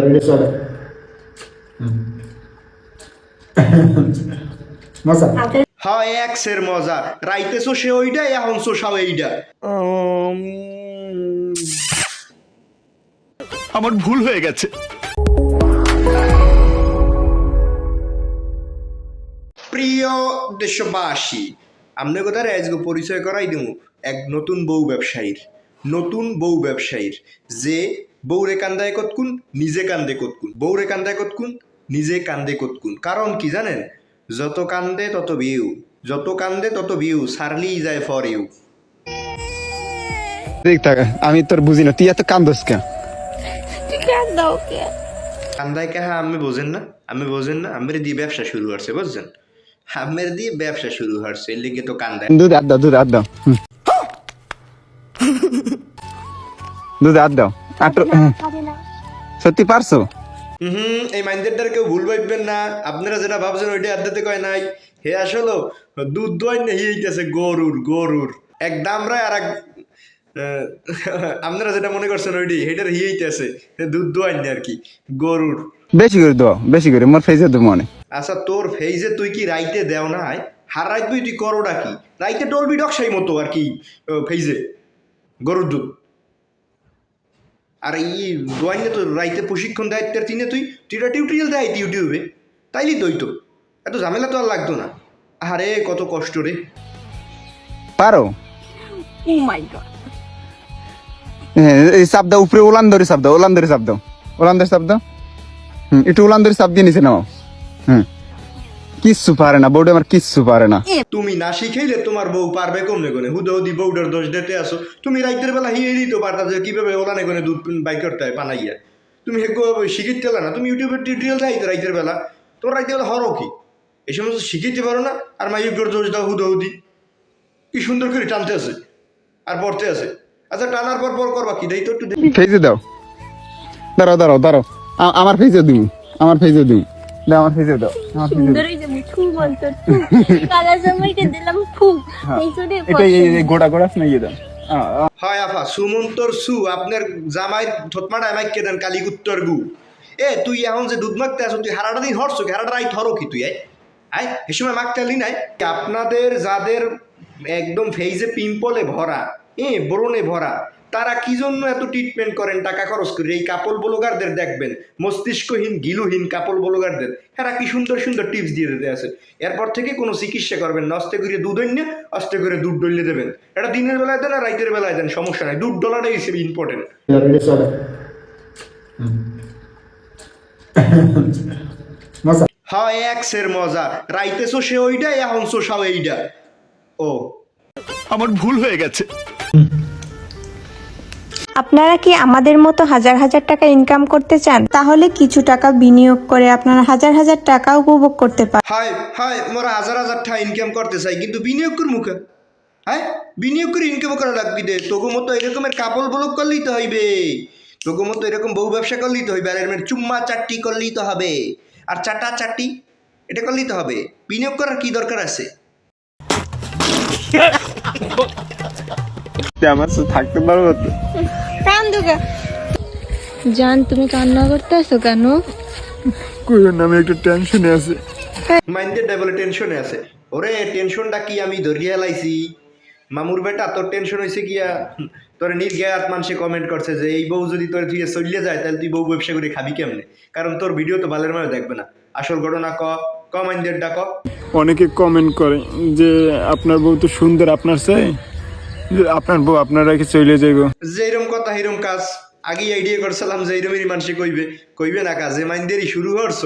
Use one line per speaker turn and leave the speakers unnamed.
Ready, start. মজা
হ্যাঁ এক্সের মজা। রাইতেছো সে ওইটা এখন এইটা।
আমার ভুল হয়ে গেছে।
প্রিয় দেশবাসী আমনে কথা আজকে পরিচয় করাই দিব এক নতুন বউ ব্যবসায়ীর নতুন বউ ব্যবসায়ীর যে বউরে কান্দায় কতকুন নিজে কান্দে কতকুন বউরে কান্দায় কতকুন নিজে কান্দে কতকুন কারণ কি জানেন? যত কান্দে তত ভিউ যত কান্দে তত ভিউ সারলি যায় ফর ইউ।
দেখ আমি তোর বুঝি না। তুই এত কান্দস কেন?
কেন? কে
কান্দায় কে হ্যাঁ আমি বোঝেন না। আমি বোঝেন না। আমের দিয়ে ব্যবসা শুরু হচ্ছে বুঝছেন? আমের দিয়ে ব্যবসা শুরু হচ্ছে এর লিগে তো কান্দায়।
দুধ আদ দাও দুধ দাও। দুধ আদ দাও। সত্যি পারছ?
হুম এই মাইন্ডেরটার কেউ ভুল ভাববেন না। আপনারা যেটা ভাবছেন ওইটা আদ্যাতে কয় নাই। হে আসলো দুধ দোয়াই না হিয়েছে গরুর গরুর। এক দামরায় আর এক আপনারা যেটা মনে করছেন ওইটি হেটার হিয়েইতেছে দুধ দোয়াই না আর কি গরুর।
বেশি করে দাও বেশি করে। মোর ফেজে তো মনে।
আচ্ছা তোর ফেইজে তুই কি রাইতে দেও না হয় হার রাইত তুই তুই করোটা কি? রাইতে ডলবি ডকসাই মতো আর কি ফেইজে গরুর দুধ। আর এই দোয়াইনে তো রাইতে প্রশিক্ষণ দায়িত্বের তিনে তুই তুইটা টিউটোরিয়াল দেয় ইউটিউবে। তাইলি দই তো এত ঝামেলা তো আর লাগতো না। আরে কত কষ্ট রে।
পারো?
Oh my god.
হ্যাঁ, এই চাপ দাও উপরে উলান ধরে চাপ দাও উলান ধরে চাপ দাও। উলান ধরে চাপ দাও। হুম একটু উলান ধরে চাপ দিয়ে নিচে নাও হুম। কিচ্ছু পারে না বউটা আমার কিচ্ছু পারে না।
তুমি না শিখাইলে তোমার বউ পারবে কমনে কোনে? হুদো হুদি বউটার দোষ দিতে আসো। তুমি রাইতের বেলা হিয়ে দিতে পারতা যে কীভাবে ওলানে কোনে দুধ বাই করতে হয় পানাইয়া তুমি হেগো শিখিতে না। তুমি ইউটিউবের টিউটোরিয়াল দেয় রাইতের বেলা। তোমার রাইতের বেলা হরো কি? এই সমস্ত শিখিতে পারো না? আর মাইগর দোষ দাও হুদো হুদি। কি সুন্দর করে টানতে আছে। আর পড়তে আছে। আচ্ছা টানার পর পর করবা কি? দেই তো একটু।
ফেসে দাও। দাঁড়াও দাঁড়াও দাঁড়াও। আমার ফেসে দিই আমার ফেসে দিই দাও আমার ফেসে দাও। আমার
সুন্দর হয়েছে ফু বলতো দিলাম ফু। এই
এটা এই গোড়া দাও
হয় আফা সুমন্তর সু আপনার জামাইয়ের থতমাটা আমাকে দেন? কালী গু। এ তুই এখন যে দুধ মাগতে আসো তুই হারাটা দিন হরছো কি হারাটা হরো কি তুই আয়। আয় এ সময় মাগতে আলি নাই? আপনাদের যাদের একদম ফেইজে পিম্পলে ভরা এ ব্রণে ভরা তারা কি জন্য এত ট্রিটমেন্ট করেন? টাকা খরচ করে। এই কাপল ব্লগারদের দেখবেন, মস্তিষ্কহীন, গিলুহীন কাপল ব্লগারদের এরা কি সুন্দর সুন্দর টিপস দিয়ে দিতে আছে। এরপর থেকে কোনো চিকিৎসা করবেন না। অস্তে করে দুধ এনে অস্তে করে দুধ ডলিয়ে দেবেন। এটা দিনের বেলায় দেন আর রাইতের বেলায় দেন, সমস্যা নাই। দুধ ডলাটাই হিসেবে ইম্পর্টেন্ট হ্যাঁ এক্সের মজা। রাইতেছো সে ওইটা এখন শোষাও এইটা ও।
আমার ভুল হয়ে গেছে।
আপনারা কি আমাদের মতো হাজার হাজার টাকা ইনকাম করতে চান? তাহলে কিছু টাকা বিনিয়োগ করে আপনারা হাজার হাজার টাকা উপভোগ করতে পারেন
হায় হায় মোরা হাজার হাজার টাকা ইনকাম করতে চাই কিন্তু বিনিয়োগ কর মুখে। হ্যাঁ বিনিয়োগ করে ইনকাম করা লাগবে দে। তোকে মতো এরকমের কাপড় ব্লক করলেই তো হইবে। তোকে মতো এরকম বহু ব্যবসা করলেই তো হইবে আর এরকম চুম্মা চারটি করলেই তো হবে। আর চাটা চারটি এটা করলেই তো হবে। বিনিয়োগ করার কি দরকার আছে?
আমার থাকতে পারব তো?
জান তুমি কান্না করতে আসো কেন?
কই না আমি একটু টেনশনে আছি।
মাইন্ডের ডাবলে টেনশনে আছে। ওরে টেনশনটা কি? আমি ধরিয়া লাইছি মামুর বেটা তোর টেনশন হয়েছে গিয়া তোর নির্জ্ঞাত মানুষে কমেন্ট করছে যে এই বউ যদি তোর তুই চলিয়ে যায় তাহলে তুই বউ ব্যবসা করে খাবি কেমনে? কারণ তোর ভিডিও তো বালের মানে দেখবে না। আসল ঘটনা ক? ক মাইন্ডের ডাক
অনেকে কমেন্ট করে যে আপনার বউ তো সুন্দর আপনার চাই? আপনার বউ, আপনার রেখে চলে যাইব?
যেরম কথা এরম কাজ। আগে আইডিয়া করছিলাম যে এরমেরই মানুষে কইবে। কইবে না কাজে, যে মাইন্ডেরই শুরু করছ।